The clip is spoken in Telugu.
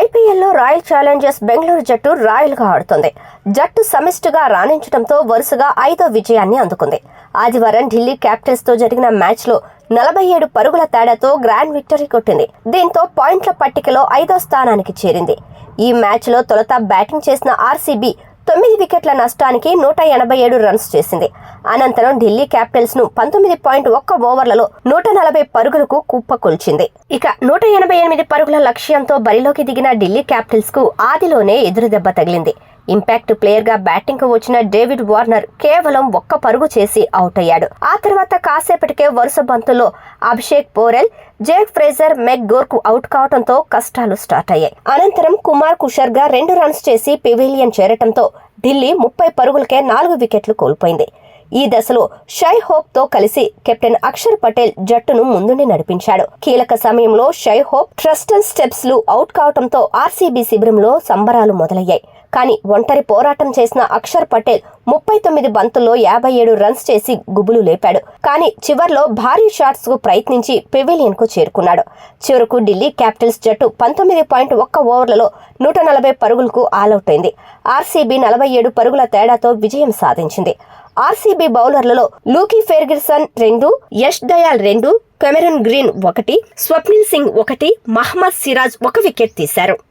ఐపీఎల్లో రాయల్ ఛాలెంజర్స్ బెంగళూరు జట్టు రాయల్గా ఆడుతుంది. జట్టు సమిష్టిగా రాణించడంతో వరుసగా ఐదో విజయాన్ని అందుకుంది. ఆదివారం ఢిల్లీ క్యాపిటల్స్తో జరిగిన మ్యాచ్లో నలభై ఏడు పరుగుల తేడాతో గ్రాండ్ విక్టరీ కొట్టింది. దీంతో పాయింట్ల పట్టికలో ఐదో స్థానానికి చేరింది. ఈ మ్యాచ్లో తొలుత బ్యాటింగ్ చేసిన ఆర్సీబీ తొమ్మిది వికెట్ల నష్టానికి నూట ఎనభై ఏడు రన్స్ చేసింది. అనంతరం ఢిల్లీ క్యాపిటల్స్ను పంతొమ్మిది పాయింట్ ఒక్క ఓవర్లలో నూట నలభై పరుగులకు కుప్పకొల్చింది. ఇక నూట ఎనభై ఎనిమిది పరుగుల లక్ష్యంతో బరిలోకి దిగిన ఢిల్లీ క్యాపిటల్స్కు ఆదిలోనే ఎదురుదెబ్బ తగిలింది. ఇంపాక్ట్ ప్లేయర్గా బ్యాటింగ్కు వచ్చిన డేవిడ్ వార్నర్ కేవలం ఒక్క పరుగు చేసి అవుట్ అయ్యాడు. ఆ తర్వాత కాసేపటికే వరుస బంతుల్లో Abhishek Porel Jake Fraser McGurk out కావడంతో కష్టాలు స్టార్ట్ అయ్యాయి. అనంతరం కుమార్ కుషర్గా రెండు రన్స్ చేసి పెవిలియన్ చేరటంతో ఢిల్లీ ముప్పై పరుగులకే నాలుగు వికెట్లు కోల్పోయింది. ఈ దశలో షై హోప్తో కలిసి కెప్టెన్ అక్షర్ పటేల్ జట్టును ముందుండి నడిపించాడు. కీలక సమయంలో షై హోప్ ట్రస్టన్ స్టెప్స్లు అవుట్ కావడంతో ఆర్సీబీ శిబిరంలో సంబరాలు మొదలయ్యాయి. కానీ ఒంటరి పోరాటం చేసిన అక్షర్ పటేల్ ముప్పై తొమ్మిది బంతుల్లో యాభై ఏడు రన్స్ చేసి గుబులు లేపాడు. కానీ చివర్లో భారీ షాట్స్కు ప్రయత్నించి పెవిలియన్కు చేరుకున్నాడు. చివరకు ఢిల్లీ క్యాపిటల్స్ జట్టు పంతొమ్మిది పాయింట్ ఒక్క ఓవర్లలో నూట నలభై పరుగులకు ఆలౌట్ అయింది ఆర్సీబీ నలభై ఏడు పరుగుల తేడాతో విజయం సాధించింది. ఆర్సీబీ బౌలర్లలో లూకీ ఫెర్గిర్సన్ రెండు యష్ దయాల్ రెండు కెమెరన్ గ్రీన్ ఒకటి స్వప్నిల్ సింగ్ ఒకటి మహమ్మద్ సిరాజ్ ఒక వికెట్ తీశారు.